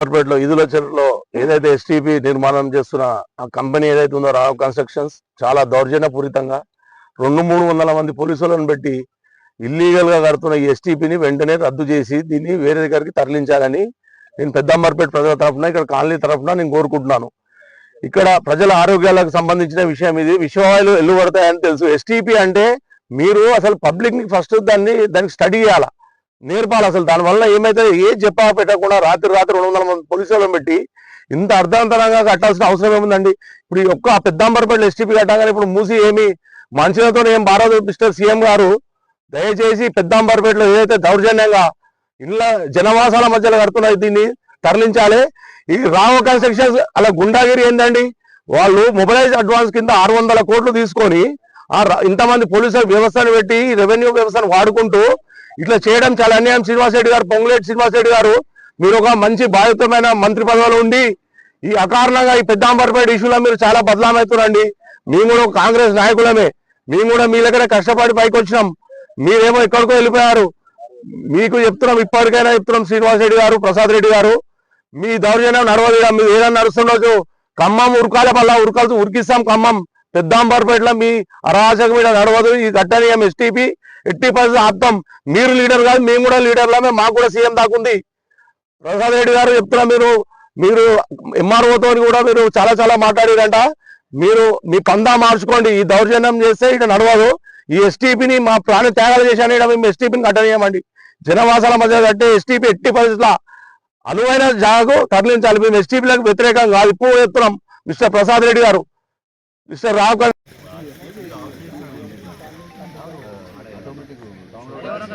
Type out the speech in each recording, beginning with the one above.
కార్పొరేట్లో ఇదిలో చెరువులో ఏదైతే ఎస్టీపీ నిర్మాణం చేస్తున్న ఆ కంపెనీ ఏదైతే ఉందో రావ్ కన్స్ట్రక్షన్స్ చాలా దౌర్జన్యపూరితంగా రెండు మూడు వందల మంది పోలీసులను పెట్టి ఇల్లీగల్గా కడుతున్న ఈ ఎస్టీపీని వెంటనే రద్దు చేసి దీన్ని వేరే దగ్గరికి తరలించాలని నేను పెద్దంబర్పేట ప్రజల తరఫున ఇక్కడ కాలనీ తరఫున నేను కోరుకుంటున్నాను. ఇక్కడ ప్రజల ఆరోగ్యాలకు సంబంధించిన విషయం ఇది. విషవాయులు ఎల్లు పడతాయని తెలుసు. ఎస్టీపీ అంటే మీరు అసలు పబ్లిక్ని ఫస్ట్ దాన్ని దానికి స్టడీ చేయాలా? నేర్పాలి అసలు. దానివల్ల ఏమైతే ఏ చెప్పా పెట్టకుండా రాత్రి రాత్రి రెండు వందల మంది పోలీసులను పెట్టి ఇంత అర్ధాంతరంగా కట్టాల్సిన అవసరం ఏముందండి? ఇప్పుడు ఈ ఒక్క పెద్దాంబరపేట ఎస్టీపీ కట్టగానే ఇప్పుడు మూసి ఏమి మనుషులతో ఏం బారాదు మిస్టర్ సీఎం గారు దయచేసి పెద్దాంబర్పేటలో ఏదైతే దౌర్జన్యంగా ఇళ్ళ జనవాసాల మధ్యలో కడుతున్నాయి దీన్ని తరలించాలి. ఈ రామ కన్స్ట్రక్షన్స్ అలా గుండాగిరి ఏందండి? వాళ్ళు మొబైలైజ్ అడ్వాన్స్ కింద ఆరు వందల కోట్లు తీసుకొని ఇంతమంది పోలీసుల వ్యవస్థను పెట్టి రెవెన్యూ వ్యవస్థను వాడుకుంటూ ఇట్లా చేయడం చాలా అన్యాయం. శ్రీనివాస్ రెడ్డి గారు పొంగులేటి శ్రీనివాస్ రెడ్డి గారు మీరు ఒక మంచి బాధితమైన మంత్రి పదవిలో ఉండి ఈ అకారణంగా ఈ పెద్దాంబర్పేట ఇష్యూలో మీరు చాలా బదలామవుతున్నారండి మేము కూడా ఒక కాంగ్రెస్ నాయకులమే. మేము కూడా మీ దగ్గర కష్టపడి పైకి వచ్చినాం మీరేమో ఎక్కడికో వెళ్ళిపోయారు. మీకు చెప్తున్నాం ఇప్పటికైనా చెప్తున్నాం శ్రీనివాస్ రెడ్డి గారు ప్రసాద్ రెడ్డి గారు. మీ దౌర్జన్యం నడవదు మీరు ఏదైనా నడుస్తుండొచ్చు ఖమ్మం ఉరకాల వల్ల ఉరకాల్సి ఉరికిస్తాం ఖమ్మం. పెద్దాంబర్పేటలో మీ అరాచక మీద నడవదు. ఈ గట్టనీయం ఎస్టీపీ ఎట్టి పరిస్థితి ఆప్తాం. మీరు లీడర్ కాదు మేము కూడా లీడర్లమే మాకు కూడా సీఎం దాకుంది ప్రసాద్ రెడ్డి గారు చెప్తున్నా మీరు మీరు ఎంఆర్ఓతో కూడా మీరు చాలా చాలా మాట్లాడారంట. మీరు మీ పందా మార్చుకోండి. ఈ దౌర్జన్యం చేస్తే ఇక్కడ నడవదు. ఈ ఎస్టీపీని మా ప్రాణ త్యాగాలు చేశాను ఇక్కడ మేము ఎస్టీపీని కట్టనీయమండి. జనవాసాల మధ్య కట్టే ఎస్టీపీ ఎట్టి పరిస్థితుల అనువైన జాగు తరలించాలి. మేము ఎస్టీపీలకు వ్యతిరేకంగా కాదు ఇప్పుడు చెప్తున్నాం. మిస్టర్ ప్రసాద్ రెడ్డి గారు మిస్టర్ రావు గారు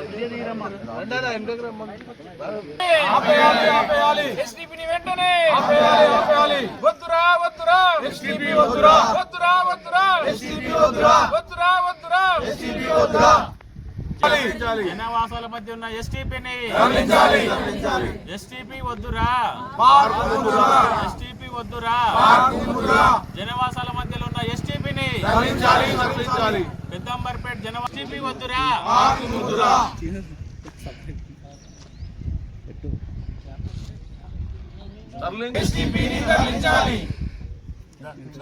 వెంటనే వద్దురా వద్దురా ఎస్టీపీ వద్దురా వద్దురా వద్దురా ఎస్టీపీ వద్దురా వద్దురా వద్దురా వద్దురా జనవాసాల మధ్య ఉన్న ఎస్టీపీని ఎస్టీపీ వద్దురా ఎస్టీపీ వద్దురా జనవాసాల మధ్యలో ఉన్న ఎస్టీపీని పెద్దంబర్పేట జన ఎస్టీపీ వద్దురా.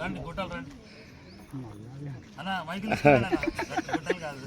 రండి గుట్టలు రండి. అన్న మైకులు కాదు.